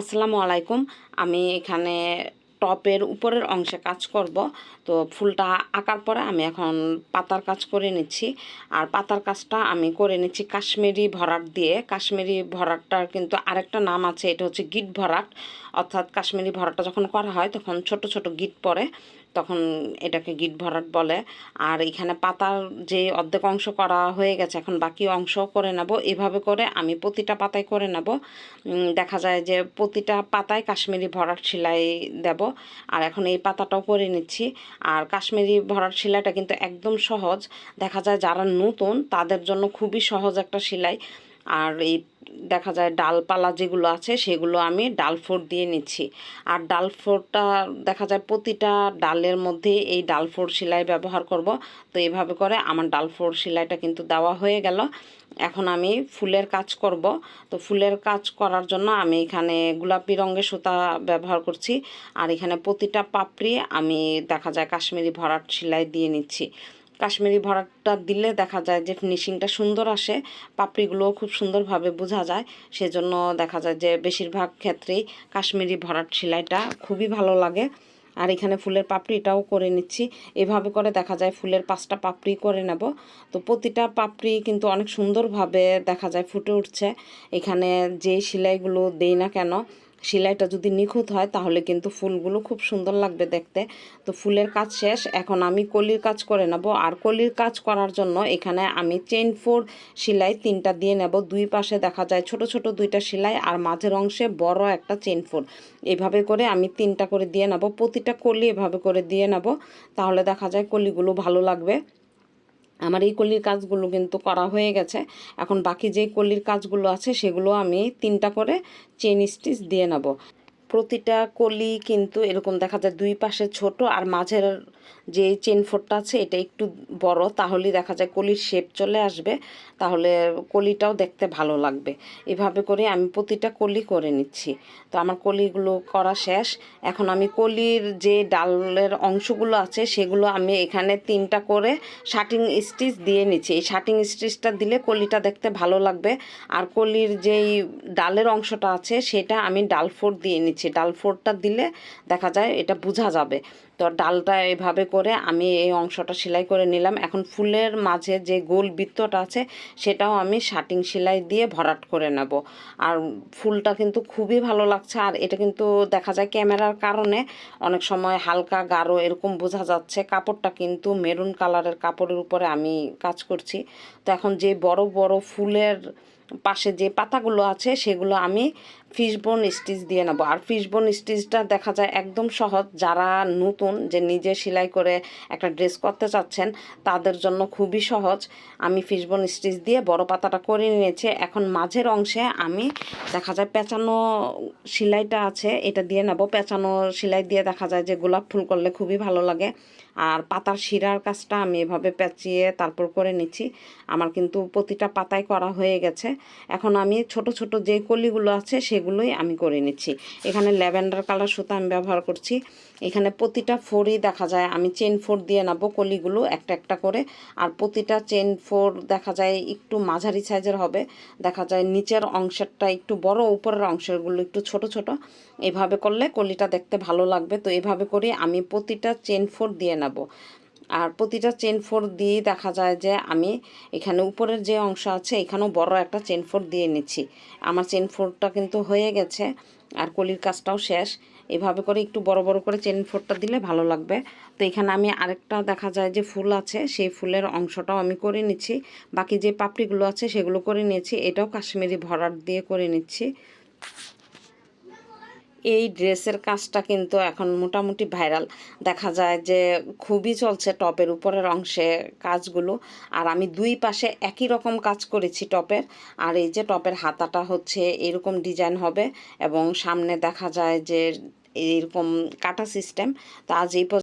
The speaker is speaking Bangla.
আসসালামু আলাইকুম। আমি এখানে টপের উপরের অংশে কাজ করব। তো ফুলটা আঁকার পরে আমি এখন পাতার কাজ করে নিচ্ছি। আর পাতার কাজটা আমি করে নিচ্ছি কাশ্মীরি ভরাট দিয়ে। কাশ্মীরি ভরাটটার কিন্তু আরেকটা নাম আছে, এটা হচ্ছে গিট ভরাট। অর্থাৎ কাশ্মীরি ভরাটটা যখন করা হয়, তখন ছোট ছোট গিট পরে তখন এটাকে গিট ভরাট বলে। আর এখানে পাতার যে অর্ধেক অংশ করা হয়ে গেছে, এখন বাকি অংশ করে নেব। এভাবে করে আমি প্রতিটা পাতায় করে নেব। দেখা যায় যে প্রতিটা পাতায় কাশ্মীরি ভরাট সেলাই দেব। আর এখন এই পাতাটাও পরে নিচ্ছি। আর কাশ্মীরি ভরার সেলাইটা কিন্তু একদম সহজ। দেখা যায় যারা নতুন, তাদের জন্য খুবই সহজ একটা সেলাই। আর এই দেখা যায় ডালপালা যেগুলো আছে, সেগুলো আমি ডাল ফোড় দিয়ে নিচ্ছি। আর ডাল ফোড়টা দেখা যায় প্রতিটা ডালের মধ্যে এই ডাল ফোড় সেলাই ব্যবহার করব। তো এভাবে করে আমার ডাল ফোড় সেলাইটা কিন্তু দেওয়া হয়ে গেল। এখন আমি ফুলের কাজ করব। তো ফুলের কাজ করার জন্য আমি এখানে গোলাপি রঙের সুতা ব্যবহার করছি। আর এখানে প্রতিটা পাপড়ি আমি দেখা যায় কাশ্মীরি ভরাট সেলাই দিয়ে নিচ্ছি। কাশ্মীরি ভরাটটা দিলে দেখা যায় যে ফিনিশিংটা সুন্দর আসে, পাপড়িগুলোও খুব সুন্দরভাবে বোঝা যায়। সেজন্য দেখা যায় যে বেশিরভাগ ক্ষেত্রেই কাশ্মীরি ভরাট সেলাইটা খুবই ভালো লাগে। আর এখানে ফুলের পাপড়িটাও করে নিচ্ছি। এভাবে করে দেখা যায় ফুলের পাঁচটা পাপড়ি করে নেব। তো প্রতিটা পাপড়ি কিন্তু অনেক সুন্দরভাবে দেখা যায় ফুটে উঠছে। এখানে যে সেলাইগুলো দেই না কেন সেলাইটা যদি নিখুঁত হয়, তাহলে কিন্তু ফুলগুলো খুব সুন্দর লাগবে দেখতে। তো ফুলের কাজ শেষ, এখন আমি কলির কাজ করে নেব। আর কলির কাজ করার জন্য এখানে আমি চেন ফোর সেলাই তিনটা দিয়ে নেব। দুই পাশে দেখা যায় ছোট ছোট দুইটা সেলাই আর মাঝের অংশে বড় একটা চেন ফোর। এভাবে করে আমি তিনটা করে দিয়ে নেব। প্রতিটা কলি এভাবে করে দিয়ে নেব। তাহলে দেখা যায় কলিগুলো ভালো লাগবে। আমার এই কলির কাজগুলো কিন্তু করা হয়ে গেছে। এখন বাকি যে কলির কাজগুলো আছে সেগুলো আমি তিনটা করে চেন স্টিচ দিয়ে নেব। প্রতিটা কলি কিন্তু এরকম দেখা যায় দুই পাশে ছোট আর মাঝের যে চেন ফোরটা আছে, এটা একটু বড় তাহলে দেখা যায় কলির শেপ চলে আসবে, তাহলে কলিটাও দেখতে ভালো লাগবে। এভাবে করে আমি প্রতিটা কলি করে নিচ্ছি। তো আমার কলিগুলো করা শেষ। এখন আমি কলির যে ডালের অংশগুলো আছে, সেগুলো আমি এখানে তিনটা করে শাটিং স্টিচ দিয়ে নিচ্ছি। এই শাটিং স্টিচটা দিলে কলিটা দেখতে ভালো লাগবে। আর কলির যেই ডালের অংশটা আছে, সেটা আমি ডাল ফোর দিয়ে নিচ্ছি। ডাল ফোরটা দিলে দেখা যায় এটা বোঝা যাবে। তো ডালটা এভাবে করে আমি এই অংশটা সেলাই করে নিলাম। এখন ফুলের মাঝে যে গোল বৃত্তটা আছে, সেটাও আমি শাটিং সেলাই দিয়ে ভরাট করে নেব। আর ফুলটা কিন্তু খুবই ভালো লাগছে। আর এটা কিন্তু দেখা যায় ক্যামেরার কারণে অনেক সময় হালকা, গাঢ় এরকম বোঝা যাচ্ছে। কাপড়টা কিন্তু মেরুন কালারের কাপড়ের উপরে আমি কাজ করছি। তো এখন যে বড় বড় ফুলের পাশে যে পাতাগুলো আছে, সেগুলো আমি ফিশবোন স্টিচ দিয়ে নেব। আর ফিশবোন স্টিচটা দেখা যায় একদম সহজ। যারা নতুন যে নিজে সেলাই করে একটা ড্রেস করতে চাচ্ছেন, তাদের জন্য খুবই সহজ। আমি ফিশবোন স্টিচ দিয়ে বড় পাতাটা করে নিয়েছি। এখন মাঝের অংশে আমি দেখা যায় পেঁচানো সেলাইটা আছে, এটা দিয়ে নেব। পেঁচানো সেলাই দিয়ে দেখা যায় যে গোলাপ ফুল করলে খুবই ভালো লাগে। আর পাতার শিরার কাজটা আমি এভাবে পেঁচিয়ে তারপর করে নিচ্ছি। আমার কিন্তু প্রতিটা পাতায় করা হয়ে গেছে। এখন আমি ছোট ছোট যে কলিগুলো আছে সেগুলোই আমি করে নিচ্ছি। এখানে ল্যাভেন্ডার কালার সুতা আমি ব্যবহার করছি। এখানে প্রতিটা ফোরই দেখা যায়। আমি চেন ফোর দিয়ে নেব কলিগুলো একটা একটা করে। আর প্রতিটা চেন ফোর দেখা যায় একটু মাঝারি সাইজের হবে। দেখা যায় নিচের অংশেরটা একটু বড়, উপরের অংশেরগুলো একটু ছোট ছোট। এভাবে করলে কলিটা দেখতে ভালো লাগবে। তো এভাবে করে আমি প্রতিটা চেন ফোর দিয়ে নেব। আর প্রতিটা চেন ফোর দিয়েই দেখা যায় যে আমি এখানে উপরের যে অংশ আছে, এখানেও বড় একটা চেন ফোর দিয়ে নিচ্ছি। আমার চেন ফোরটা কিন্তু হয়ে গেছে আর কলির কাজটাও শেষ। এভাবে করে একটু বড় বড় করে চেন ফোরটা দিলে ভালো লাগবে। তো এখানে আমি আরেকটা দেখা যায় যে ফুল আছে, সেই ফুলের অংশটাও আমি করে নিচ্ছি। বাকি যে পাপড়িগুলো আছে, সেগুলো করে নিয়েছি। এটাও কাশ্মীরি ভরাট দিয়ে করে নিচ্ছি। এই ড্রেসের কাজটা কিন্তু এখন মোটামুটি ভাইরাল। দেখা যায় যে খুবই চলছে টপের উপরের অংশে কাজগুলো। আর আমি দুই পাশে একই রকম কাজ করেছি টপের। আর এই যে টপের হাতাটা হচ্ছে এরকম ডিজাইন হবে এবং সামনে দেখা যায় যে এরকম কাটা সিস্টেম। তা আজ এই